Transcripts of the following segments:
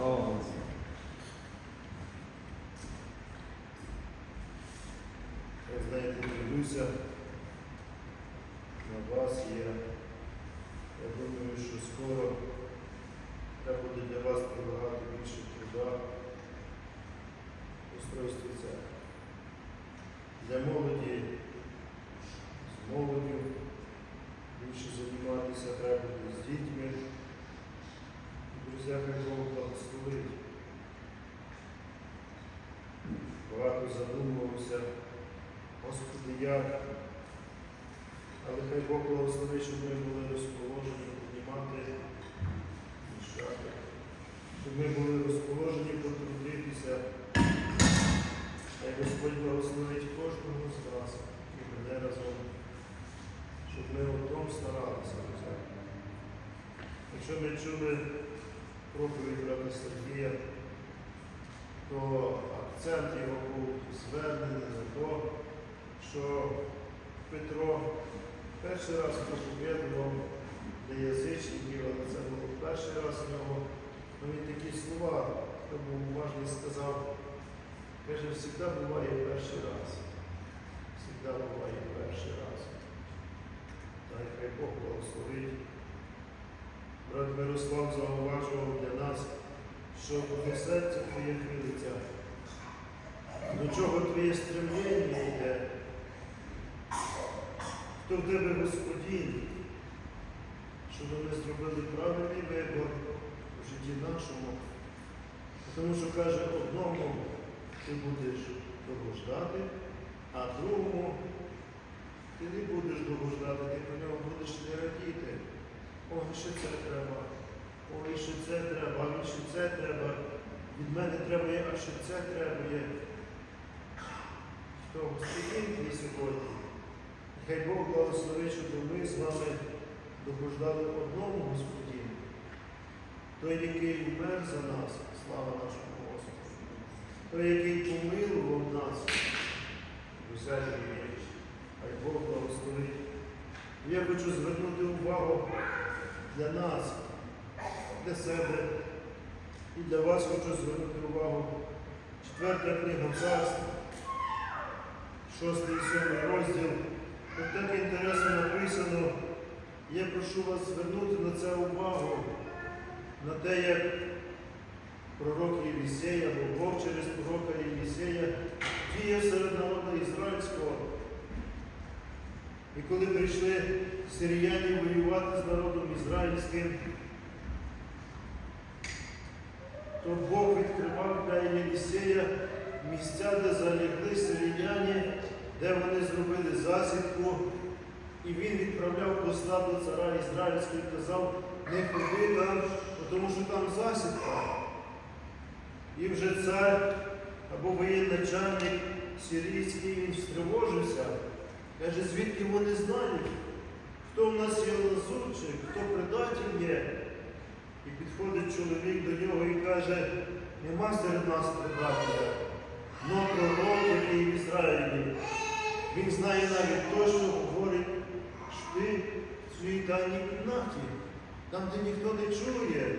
Слава Господу. Я знаєте, дивлюся на вас є. Я думаю, що скоро треба буде для вас прилагати більше труда в устройстві церкви. Для молоді з молоддю більше займатися треба буде з дітьми. Друзі, хай Бог благословить. Багато задумувався. Господи, як, але хай Бог благословить, щоб ми були розположені піднімати мішати, щоб ми були розположені потрудитися. Хай Господь благословить кожного з нас і мене разом, щоб ми тому старалися. Якщо ми чули проповідь брата Сергія, то акцент його був звернений на те, що Петро перший раз проповідував для язичників, але це було перший раз в Ну, такі слова, хто був уважний, сказав, каже, завжди буває перший раз. Завжди буває перший раз. Та хай Бог благословить. Брат Мирослав зауважував для нас, що до серця твоє хилиться. До чого твоє стремління йде? Хто в тебе Господінь? Щоб ми зробили правильний вибір у житті нашому. Тому що каже, одному ти будеш догоджати, а другому ти не будеш догоджати, ти про нього будеш не радіти. Ой, ще це треба, ой, ще це треба, а ще це треба. Від мене треба, є, а ще це треба є. Хто Господин твій сьогодні? Хай Бог благословить, щоб ми з вами догоджали одному Господину. Той, який вмер за нас, слава нашому Господу. Той, який помилував нас, усякий річ. Хай Бог благословить. Я хочу звернути увагу для нас, для себе і для вас хочу звернути увагу. Четверта книга царства, шостий і сьомий розділ. Тут так інтересно написано. Я прошу вас звернути на це увагу, на те, як пророк Єлісей або Бог через пророка Єлісея діє серед народу ізраїльського. І коли прийшли сиріяни воювати з народом ізраїльським, то Бог відкривав для Єлісея місця, де залягли сиріяни, де вони зробили засідку. І він відправляв посла до цара Ізраїльського і казав, не ходи там, тому що там засідка. І вже цар або воєначальник сирійський він стривожився. Каже, звідки вони знають, хто в нас є лазутчик, хто предатель є. І підходить чоловік до нього і каже, нема серед нас предателя, но пророк, який в Ізраїлі. Він знає навіть то, що говорить, що ти в своїй тайній кімнаті, там, де ніхто не чує.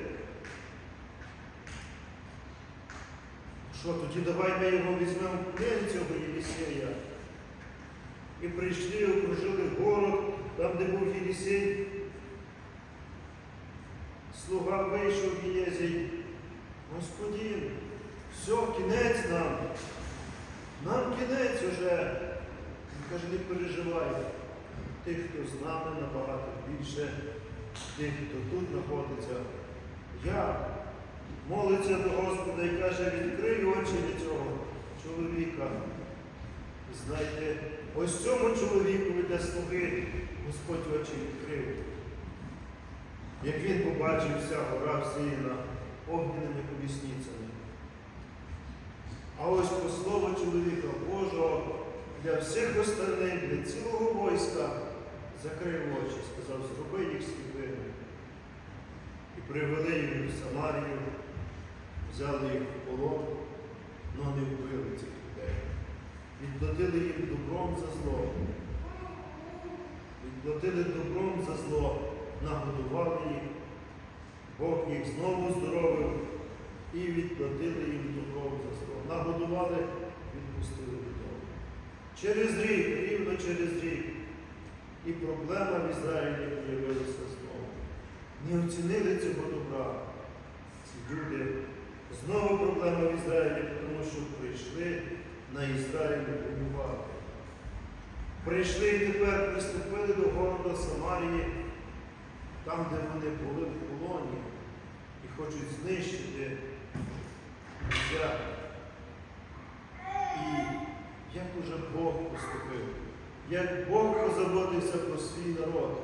Що, тоді давай ми його візьмемо в плен цього Єлісея. І прийшли, окружили город, там, де був Єлісей. Слуга вийшов Єзій. Господин, все, кінець нам. Нам кінець уже. Він каже, не переживай. Тих, хто з нами набагато більше, тих, хто тут знаходиться. Я молиться до Господа і каже, відкрий очі для цього чоловіка. Знайте, ось цьому чоловіку для слуги Господь очі відкрив. Як він побачив вся гора всіяна огненими колісницями. А ось по слову чоловіка Божого для всіх остальних, для цілого війська закрив очі, сказав, зроби їх сліпими. І привели їх в Самарію, взяли їх в полон, але не вбили цих людей. Відплатили їм добром за зло. Відплатили добром за зло, нагодували їх. Бог їх знову здоровив, і відплатили їм добром за зло. Нагодували, відпустили додому. Через рік, рівно через рік, і проблема в Ізраїлі з'явилася знову. Не оцінили цього добра. Ці люди знову проблема в Ізраїлі, тому що прийшли на Ізраїль воювати. Прийшли і тепер приступили до города Самарії, там, де вони були в полоні, і хочуть знищити життя. І як уже Бог поступив, як Бог позаботився про свій народ.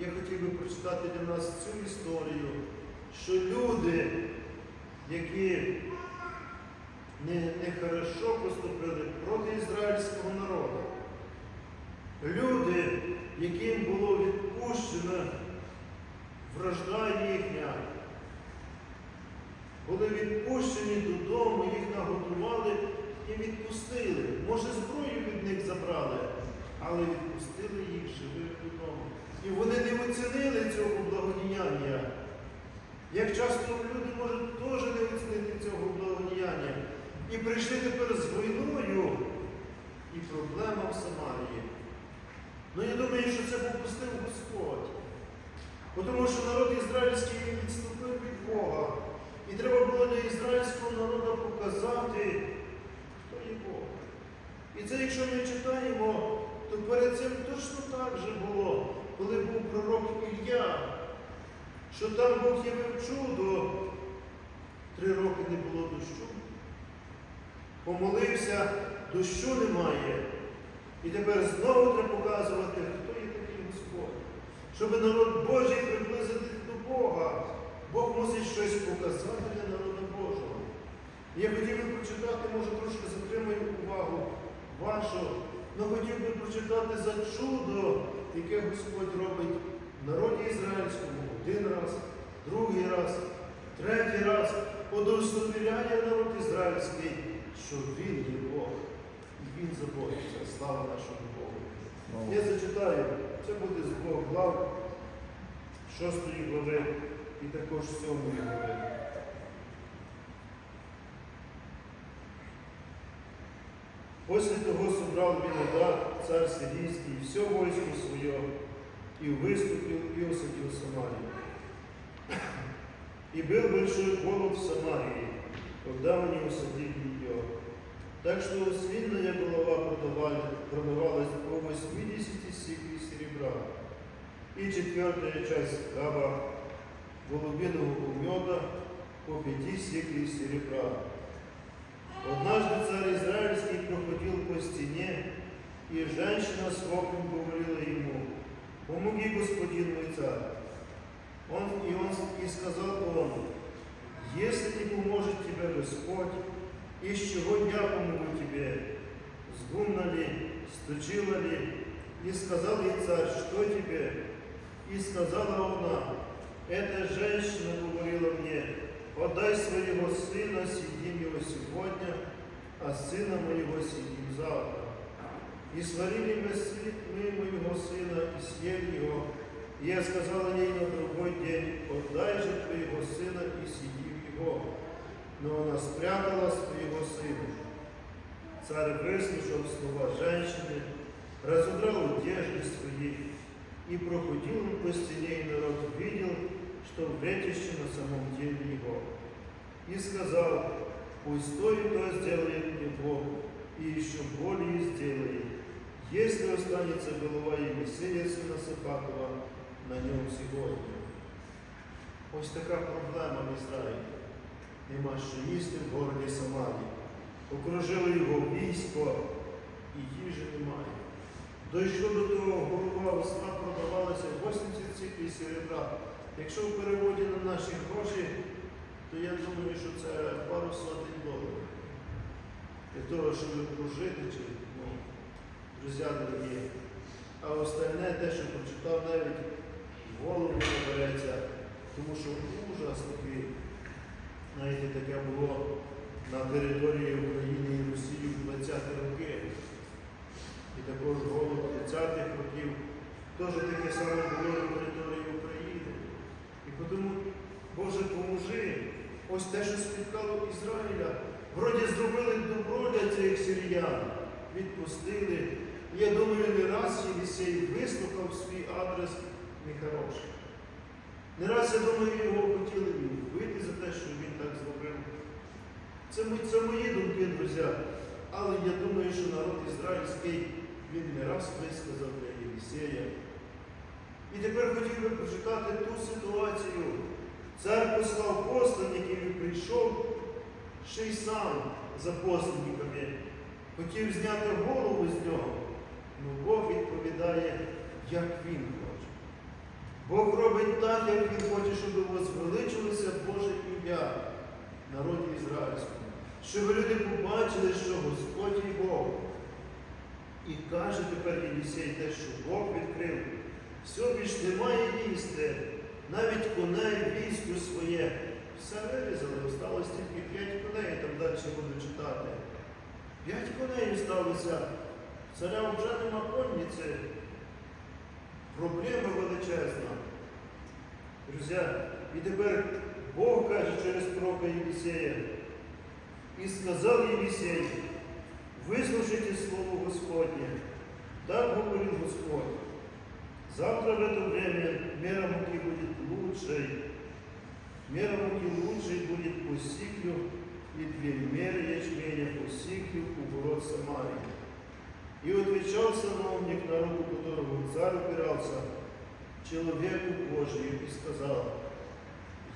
Я хотів би прочитати для нас цю історію, що люди, які не, не поступили проти ізраїльського народу, люди, яким було відпущено вражда їхня, були відпущені додому, їх нагодували і відпустили. Може, зброю від них забрали, але відпустили їх живих додому. І вони не оцінили цього благодіяння. Як часто люди можуть теж не оцінити цього благодіяння. І прийшли тепер з війною, і проблема в Самарії. Ну я думаю, що це попустив Господь. Тому що народ ізраїльський відступив від Бога. І треба було для ізраїльського народу показати. І це, якщо ми читаємо, то перед цим точно так же було, коли був пророк Ілля, що там Бог явив чудо, три роки не було дощу. Помолився, дощу немає. І тепер знову треба показувати, хто є такий Господь. Щоб народ Божий приблизити до Бога. Бог мусить щось показати для народу Божого. Я хотів би прочитати, може трошки затримаю увагу вашу, але хотів би прочитати за чудо, яке Господь робить в народі ізраїльському один раз, другий раз, третій раз, удостоверяє народ ізраїльський, що Він є Бог. І Він заботиться. Слава нашому Богу. Я зачитаю, це буде з двох глав, шостої глави і також сьомої глави. После того собрал Бенадад, царь сирийский, все войско свое, и выступил и осадил Самарию. И был большой голод в Самарии, когда они усадили ее. Так что свиная голова продавалась по 80 сиклей серебра, и четвертая часть габа голубиного меда по пяти сиклей серебра. Однажды царь Израильский проходил по стене, и женщина с воплем говорила ему, «Помоги, господин мой царь». Он, и он и сказал он, «Если не поможет тебе Господь, из чего я помогу тебе? С гумна ли, стучила ли?» И сказал ей царь, «Что тебе?» И сказала она, «Эта женщина говорила мне, Подай своего сына, съедим его сегодня, а сына моего съедим завтра. И сварили мы, сы- мы моего сына и съели его. И я сказала ей на другой день, подай же твоего сына и съедим его. Но она спрятала своего сына. Царь выслушал слова женщины, разудрал одежды свои, и проходил он по стене, и народ видел, что вретище на самом деле его. И сказал, пусть то и то сделает Бог, и еще более сделает, если останется голова Єлисея, сина Сапатова, на ньому сьогодні. Ось така проблема в Ізраїлі. Нема що їсти в городі Самарії. Окружили його військо, і їжі немає. Дійшло до того, голова осла продавалася 80 циклів серебра. Якщо в переводі на наші гроші, то я думаю, що це пару сотень доларів. Для того, щоб прожити, чи, ну, друзі дорогі. А остальне те, що прочитав, навіть голову не тому що ужас такий, знаєте, таке було на території України і Росії в 20-ті роки. І також голод 30-х років теж таке саме було на території України. Тому, Боже, поможи, ось те, що спіткало Ізраїля. Вроді зробили добро для цих сиріян, відпустили. Я думаю, не раз Єлісей вислухав свій адрес нехороший. Не раз, я думаю, його хотіли вбити за те, що він так зробив. Це, це мої думки, друзі. Але я думаю, що народ ізраїльський він не раз висказав для Єлісея. І тепер хотів би прочитати ту ситуацію. Цар послав посланників і прийшов, ще й сам за посланниками. Хотів зняти голову з нього. Ну Бог відповідає, як він хоче. Бог робить так, як він хоче, щоб возвеличилося Боже ім'я народі ізраїльському. Щоб люди побачили, що Господь є Бог. І каже тепер Єлісей те, що Бог відкрив. Все більш немає їсти, навіть коней війську своє. Все вирізали, осталось тільки п'ять коней, там далі буду читати. П'ять коней осталося. Царя вже нема конниці. Проблема величезна. Друзі, і тепер Бог каже через пророка Єлісея. І сказав Єлісей, вислушайте слово Господнє. Так говорит Господь. Завтра в это время мера муки будет лучшей. Мера муки лучшей будет по сиклю, и две меры ячменя по сиклю у ворот Самарии. И отвечал сановник народу, которого царь упирался, человеку Божию, и сказал,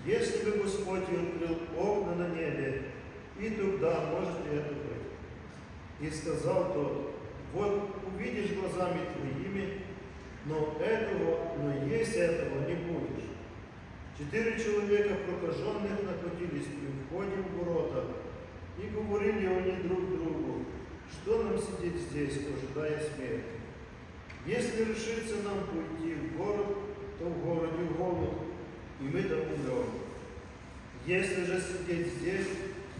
если бы Господь открыл окна на небе, и тогда может ли это быть? И сказал тот, вот увидишь глазами твоими, но этого, но есть этого не будешь. Четыре человека прокаженных находились при входе в ворота, и говорили они друг другу, что нам сидеть здесь, ожидая смерти. Если решится нам уйти в город, то в городе голод, и мы там умрем. Если же сидеть здесь,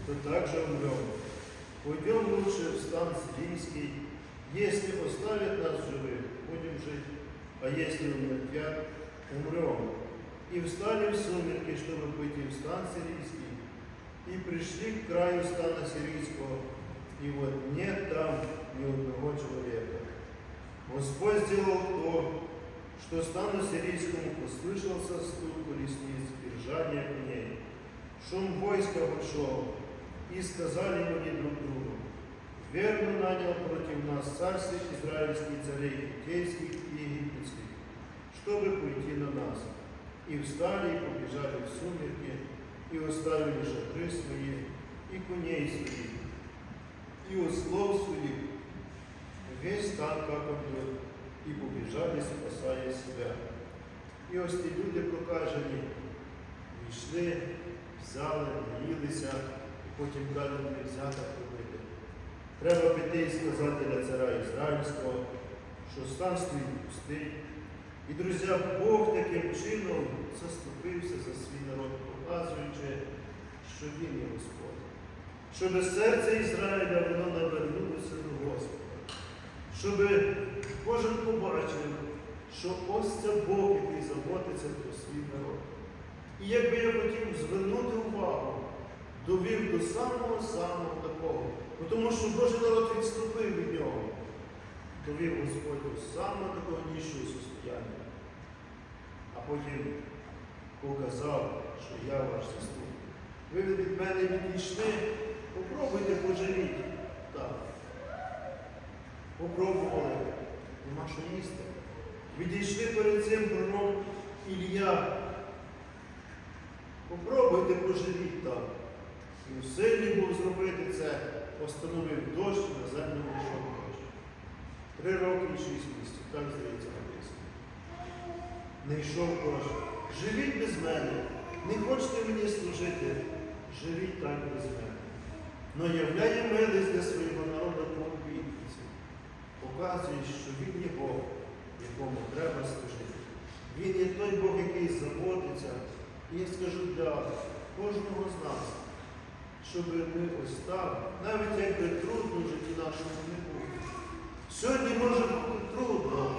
то также умрем. Пойдем лучше в стан сирийский, если оставят нас живых, будем жить, а если умертвят, умрем. И встали в сумерки, чтобы пойти в стан сирийский, и пришли к краю стана сирийского, и вот нет там ни одного человека. Господь сделал то, что стану сирийскому послышался стук колесниц и ржание коней, шум войска большого, и сказали они друг другу, верно нанял против нас царских израильских царей, хитейских и египетских, чтобы пойти на нас. И встали и побежали в сумерки, и оставили шатры свои, и коней своих, и ослов своих, весь стан как объект, і побіжали, спасає себе. І ось ті люди прокажені, йшли, взяли, наїлися, і потім далі не взяти робити. Треба піти і сказати для царя Ізраїльського, що стан стоїть пустий. І, друзі, Бог таким чином заступився за свій народ, показуючи, що Він є Господь. Щоб серце Ізраїля воно навернулося до Господа. Щоб кожен побачив, що ось це Бог, який заботиться про свій народ. І якби я хотів звернути увагу, довів до самого-самого такого, Бо тому що Божий народ відступив від нього, довів Господь самого такого нижчого состояння, а потім показав, що я ваш заступник. Ви від мене відійшли, попробуйте пожаліти. Так. Попробували, нема що їсти. Відійшли перед цим пророк Ілля. Попробуйте пожаліть так. Він сильний був зробити це, постановив дощ, на землю прийшов дощ. Три роки і шість місяців, так здається написано. Не йшов дощ. Живіть без мене. Не хочете мені служити, живіть так без мене. Но являє милість для свого народу по обітниці. Показує, що він є Бог, якому треба служити. Він є той Бог, який заботиться. І я скажу для кожного з нас, щоб ми ось так, навіть якби трудно в житті нашому не було. Сьогодні може бути трудно,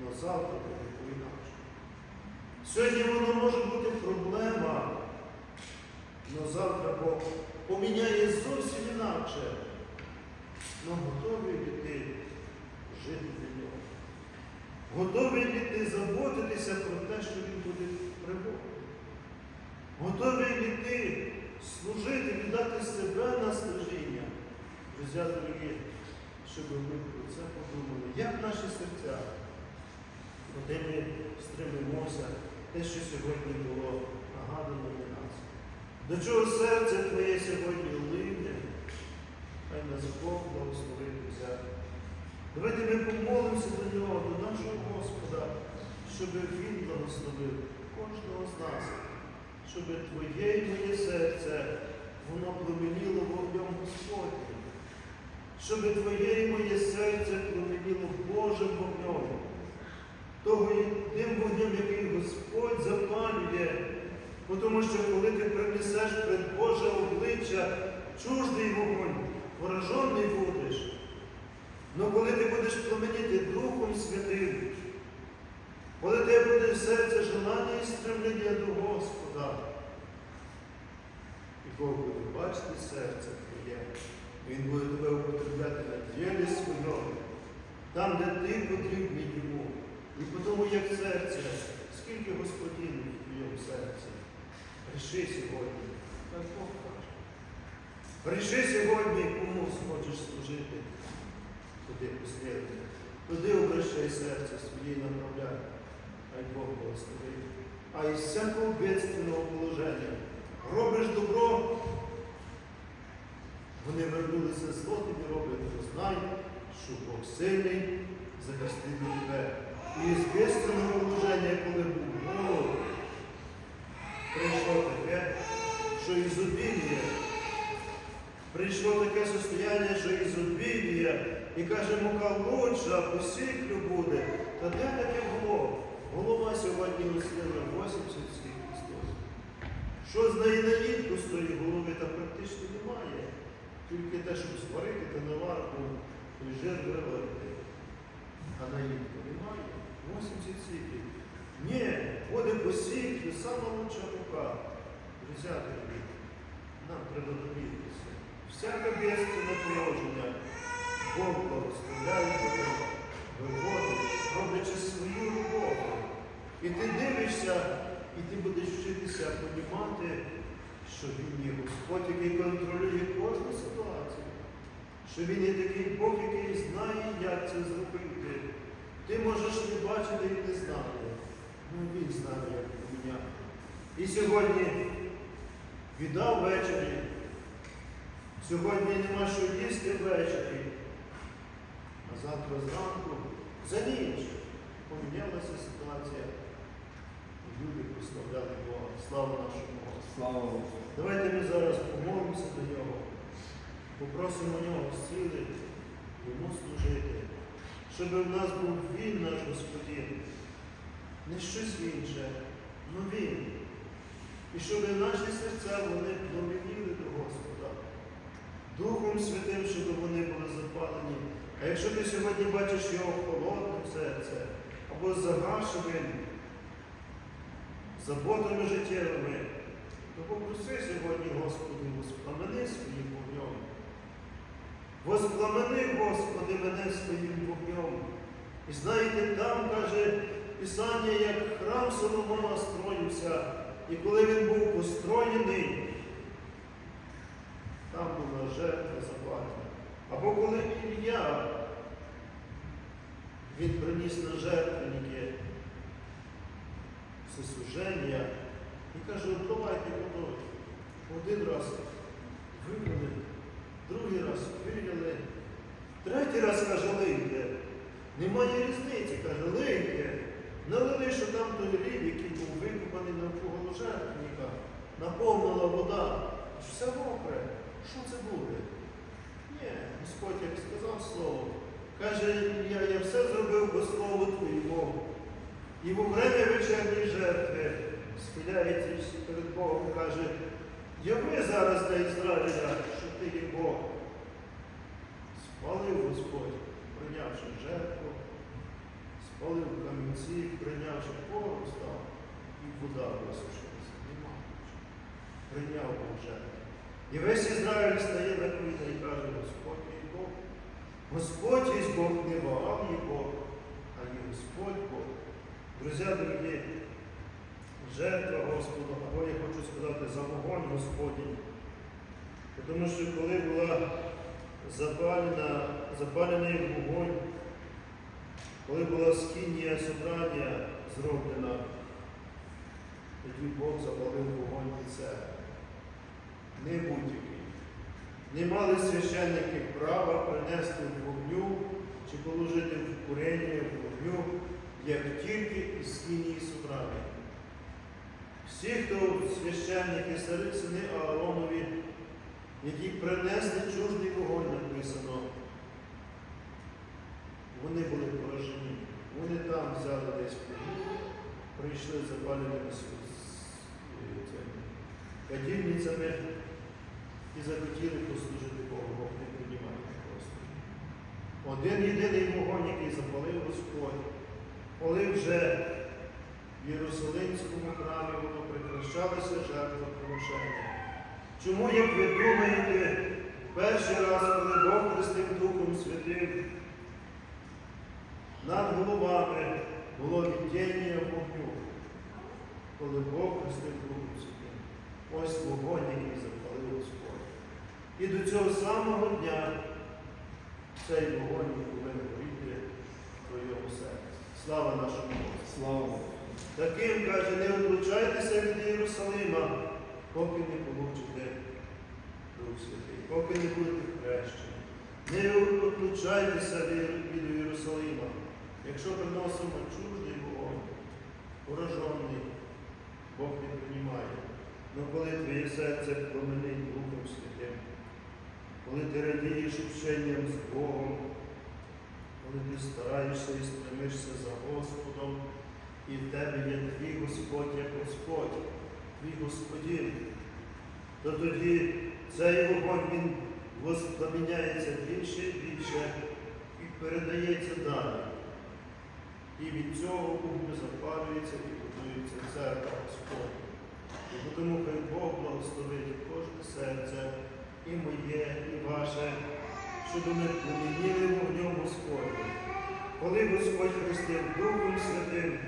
але завтра буде по-інакше. Сьогодні воно може бути проблема, Но завтра Бог поміняє зовсім інакше. Но готові ли жити для нього? Готовий ли ти заботитися про те, що він буде приводити? Готовий ли ти служити, віддати себе на служіння? Друзі, дорогі, щоб ми про це подумали. Як наші серця, куди ми стремимося, те, що сьогодні було нагадано для нас. До чого серце Твоє сьогодні ливне, хай нас Бог благословить взяти. Давайте ми помолимося до нього, до нашого Господа, щоб Він благословив кожного з нас, щоб Твоє і моє серце, воно пламеніло вогнем Господнім, щоб Твоє і моє серце пламеніло Божим вогнем, того тим вогнем, який Господь запалює. Тому що коли ти принесеш пред Боже обличчя чуждий вогонь, поражений будеш. Но коли ти будеш пламеніти Духом Святим, коли тебе буде в серце желання і стремлення до Господа, і Бог буде бачити серце твоє, Він буде тебе употребляти на ділі своєму, там, де ти потрібний йому. І по тому, як серце, скільки Господінь в твоєму серці. Ріши сьогодні, так Бог каже. Ріши сьогодні, кому зможеш служити. Туди послідуй. Туди обращай серце своє і направляй. Хай Бог благословить. А із всякого бедственного положення робиш добро, вони вернулися зло, тобі роблять, то знай, що Бог сильний захистить тебе. І з бедственного положення, коли був голод, прийшло таке, що ізобілія. Прийшло таке состояння, що ізобілія, і каже, мука лучша, по сіклю буде. Та де таке було? Голова сьогодні носила 80 Христос. Що з неї наїдку з тої голови, та практично немає. Тільки те, щоб зварити та наварку, і жир виварити. А наїдку немає. 80 сіклів. Ні, буде по сіклю, сама лучша рука. Дорогі, нам треба довіритися. Всяке бєдственне положення Бог благословляє виводить, роблячи свою роботу. І ти дивишся, і ти будеш вчитися понімати, що Він є Господь, який контролює кожну ситуацію, що Він є такий Бог, який знає, як це зробити. Ти можеш не бачити і не знати. Ну він знає, як поміняти. І сьогодні віддав ввечері. Сьогодні нема що їсти ввечері. А завтра зранку за ніч помінялася ситуація. Люди прославляли Бога. Слава нашому Господу. Слава Богу. Давайте ми зараз помолимося до нього, попросимо нього сили йому служити, щоб в нас був Він, наш Господин, не щось інше, але Він. І щоб наші серця вони пламеніли до Господа. Духом Святим, щоб вони були запалені. А якщо ти сьогодні бачиш його холодним серце або загашеним заботами життєвими, то попроси сьогодні, Господи, воспламени своїм вогнем. Воспламени, Господи, мене своїм вогнем. І знаєте, там, каже Писання, як храм Соломона строївся, і коли він був построєний, там була жертва запалена. Або коли Ілля, він приніс на жертвенники всесуження і каже, от давайте водою. Один раз випили, другий раз виляли, третій раз каже, лийте. Немає різниці, каже, лийте. Налили, що там той рів, який був викопаний навколо жертвенника, наповнила вода. Все мокре. Що це буде? Ні, Господь як сказав слово. Каже, я, я все зробив по слову Твоєму. І во время вечірньої жертви схиляється перед Богом, каже, яви зараз для Ізраїля, що ти є Бог. Спалив Господь, прийнявши жертву, спалив камінці, прийнявши порох став, і вода висушилася. Нема. прийняв Боже. І весь Ізраїль стає на коліна і каже, Господь мій Бог. Господь є Бог, не Ваал є Бог, а є Господь Бог. Друзі, дорогі, жертва Господу, або я хочу сказати, за вогонь Господній. Тому що коли була запалена, запалений вогонь, коли була скинія собрання зроблена, тоді Бог запалив вогонь від себе. Не будь-який. Не мали священники права принести в вогню чи положити в курення в вогню, як тільки із скинії собрання. Всі, хто священники, старі сини Ааронові, які принесли чужний вогонь, написано, вони були поражені. Вони там взяли десь прийшли запаленими з- з- цими кадільницями і захотіли послужити Богу, Бог не приймає просто. Один єдиний вогонь, який запалив Господь, коли вже в Єрусалимському храмі воно прикращалося жертва приношення. Чому, як ви думаєте, перший раз, коли Бог хрестив Духом Святим, над головами було відділення вогню, коли Бог хрестив Духом Святим. Ось вогонь, який запалив Господь. І до цього самого дня цей вогонь повинен горіти в твоєму серці. Слава нашому Богу! Слава Богу. Таким каже, не отлучайтеся від Єрусалима, поки не получите Дух Святий, поки не будете хрещені. Не отлучайтеся від Єрусалима. Якщо приносимо чужний вогонь, поражений, Бог не приймає. Ну коли твоє серце променить Духом Святим, коли ти радієш общенням з Богом, коли ти стараєшся і стремишся за Господом, і в тебе є твій Господь як Господь, твій Господин, то тоді цей вогонь він воспламіняється більше і більше і передається далі. І від цього вогню запалюється і будується церква Господня. І тому хай Бог благословить кожне серце, і моє, і ваше, щоб ми пламеніли вогнем Господнім. Коли Господь хрестив Духом Святим,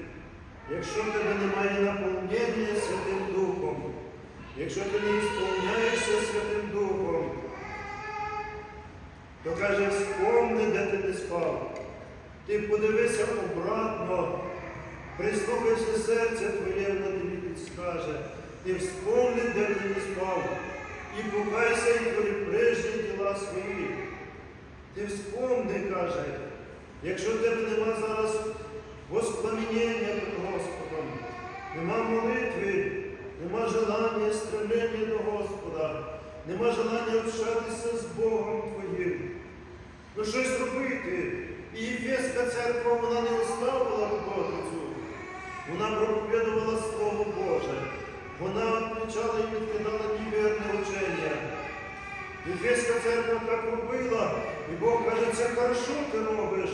якщо в тебе немає наповнення Святим Духом, якщо ти не сповняєшся Святим Духом, то каже, вспомни, де ти не спав. Ти подивися обратно, прислухайся серце твоє, воно тобі підскаже. Ти вспомни, де ти не спав, і покайся і твої прежні діла свої. Ти вспомни, каже, якщо в тебе нема зараз воспламінення перед Господом, нема молитви, нема желання, стремлення до Господа, нема желання общатися з Богом Твоїм. Ну щось робити. І Єфеська церква вона не оставила роботу цю. Вона проповідувала Слово Боже. Вона відключала і відкидала невірне учення. Єфеська церква так робила, і Бог каже, це хорошо ти робиш.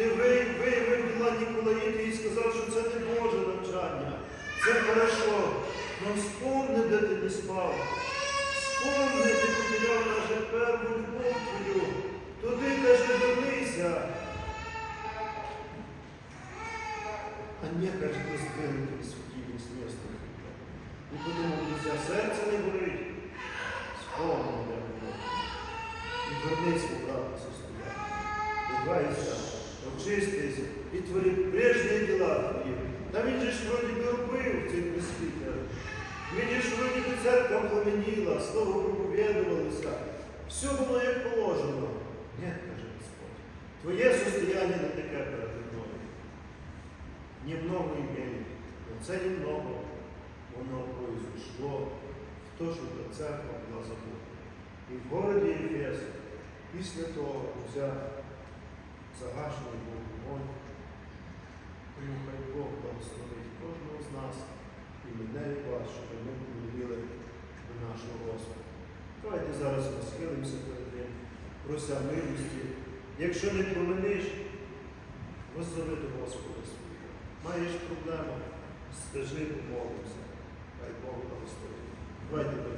Ти ви- виявив діла Ніколаїти і сказав, що це не Боже навчання. Це хорошо. Но вспомни, де ти не спав. Вспомни, ти потеряв наше певну любов твою. Туди каже, вернися. А не каже, ти здвинути святілі з міста. І тому, друзі, серце не болить. Вспомни, де було. І вернись в обратне состояние. Дивайся, очистися і твої прежні діла твої. Та він же ж вроді би робив цей пресвітер. Він ж вроді би церква пламеніла, слово проповідувалося. Все було як положено. Ні, каже Господь. Твоє состояние не таке перед мною. Немного імею. Но це немного. Воно произошло в те, що та церква була забута. І в городі Ефес після того взяв загашений був вогонь. Тому хай Бог благословить кожного з нас і мене і вас, щоб ми повірили до нашого Господа. Давайте зараз ми схилимося перед Ним, прося милості. Якщо не промениш, воззови до Господа свого. Маєш проблему, скажи, помолимося. Хай Бог благословить. Давайте